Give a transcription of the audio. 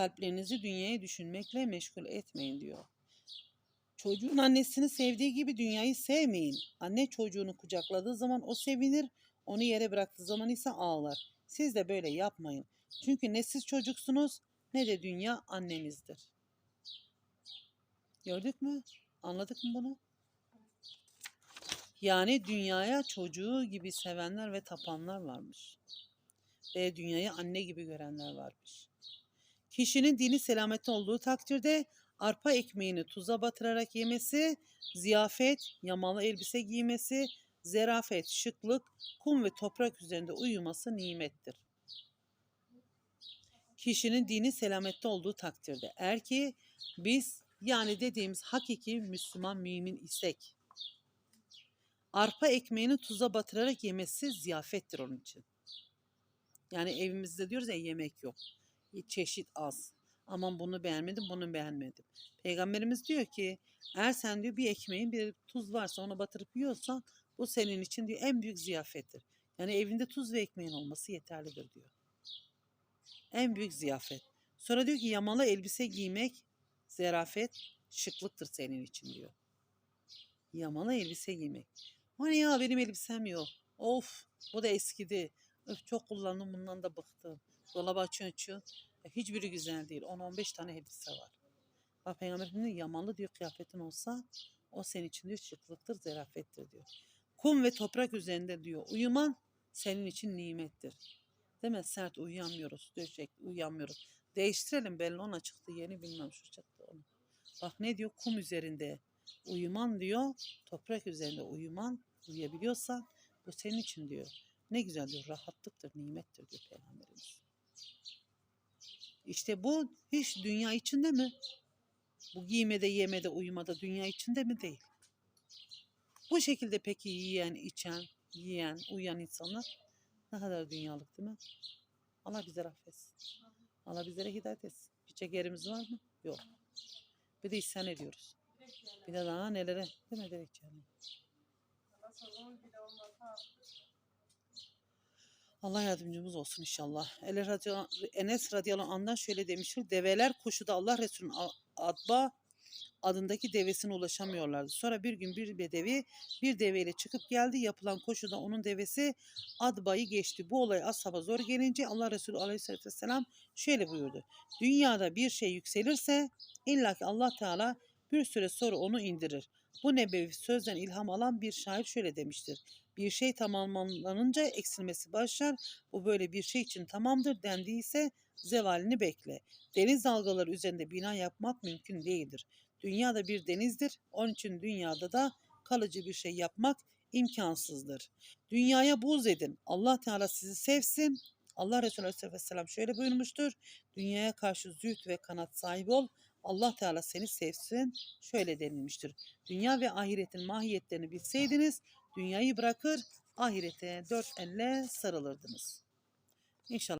Kalplerinizi dünyayı düşünmekle meşgul etmeyin diyor. Çocuğun annesini sevdiği gibi dünyayı sevmeyin. Anne çocuğunu kucakladığı zaman o sevinir, onu yere bıraktığı zaman ise ağlar. Siz de böyle yapmayın. Çünkü ne siz çocuksunuz ne de dünya annenizdir. Gördük mü? Anladık mı bunu? Yani dünyaya çocuğu gibi sevenler ve tapanlar varmış. Ve dünyayı anne gibi görenler varmış. Kişinin dini selamette olduğu takdirde arpa ekmeğini tuza batırarak yemesi, ziyafet, yamalı elbise giymesi, zerafet, şıklık, kum ve toprak üzerinde uyuması nimettir. Kişinin dini selamette olduğu takdirde eğer ki biz yani dediğimiz hakiki Müslüman mümin isek arpa ekmeğini tuza batırarak yemesi ziyafettir onun için. Yani evimizde diyoruz ya yemek yok. Çeşit az. Aman bunu beğenmedim, bunu beğenmedim. Peygamberimiz diyor ki eğer sen diyor bir ekmeğin bir tuz varsa ona batırıp yiyorsan bu senin için diyor en büyük ziyafettir. Yani evinde tuz ve ekmeğin olması yeterlidir diyor. En büyük ziyafet. Sonra diyor ki yamalı elbise giymek zerafet, şıklıktır senin için diyor. Yamalı elbise giymek. Hani ya benim elbisem yok. Of bu da eskidi. Öf, çok kullandım bundan da bıktım. Dolabı açıyor açıyor. Ya hiçbiri güzel değil. 10-15 tane elbise var. Bak Peygamber yamalı diyor kıyafetin olsa o senin için diyor şıklıktır, zerafettir diyor. Kum ve toprak üzerinde diyor uyuman senin için nimettir. Değil mi? Sert uyuyamıyoruz. Döşek uyuyamıyoruz. Değiştirelim belli ona çıktı yeni bilmem şu çıktı onu. Bak ne diyor kum üzerinde uyuman diyor toprak üzerinde uyuman uyuyabiliyorsan bu senin için diyor. Ne güzel diyor rahatlıktır nimettir diyor Peygamberimiz. İşte bu hiç dünya içinde mi? Bu giymede, yemede, uyumada dünya içinde mi değil? Bu şekilde peki yiyen, içen, yiyen, uyuyan insanlar ne kadar dünyalık değil mi? Allah bize affetsin. Allah bizlere hidayet etsin. Bir çekerimiz var mı? Yok. Bir de isyan ediyoruz. Bir de daha nelere değil mi direkt yani. Allah yardımcımız olsun inşallah. Enes radıyallahu, anh'dan şöyle demiştir. Develer koşuda Allah Resulü'nün adba adındaki devesine ulaşamıyorlardı. Sonra bir gün bir bedevi bir deveyle çıkıp geldi. Yapılan koşuda onun devesi adbayı geçti. Bu olay ashaba zor gelince Allah Resulü aleyhisselatü vesselam şöyle buyurdu. Dünyada bir şey yükselirse illaki Allah Teala bir süre sonra onu indirir. Bu nebevi sözden ilham alan bir şair şöyle demiştir. Bir şey tamamlanınca eksilmesi başlar. Bu böyle bir şey için tamamdır dendiyse zevalini bekle. Deniz dalgaları üzerinde bina yapmak mümkün değildir. Dünyada bir denizdir. Onun için dünyada da kalıcı bir şey yapmak imkansızdır. Dünyaya buz edin. Allah Teala sizi sevsin. Allah Resulü Aleyhisselam şöyle buyurmuştur. Dünyaya karşı züht ve kanat sahibi ol. Allah Teala seni sevsin. Şöyle denilmiştir. Dünya ve ahiretin mahiyetlerini bilseydiniz dünyayı bırakır ahirete dört elle sarılırdınız. İnşallah.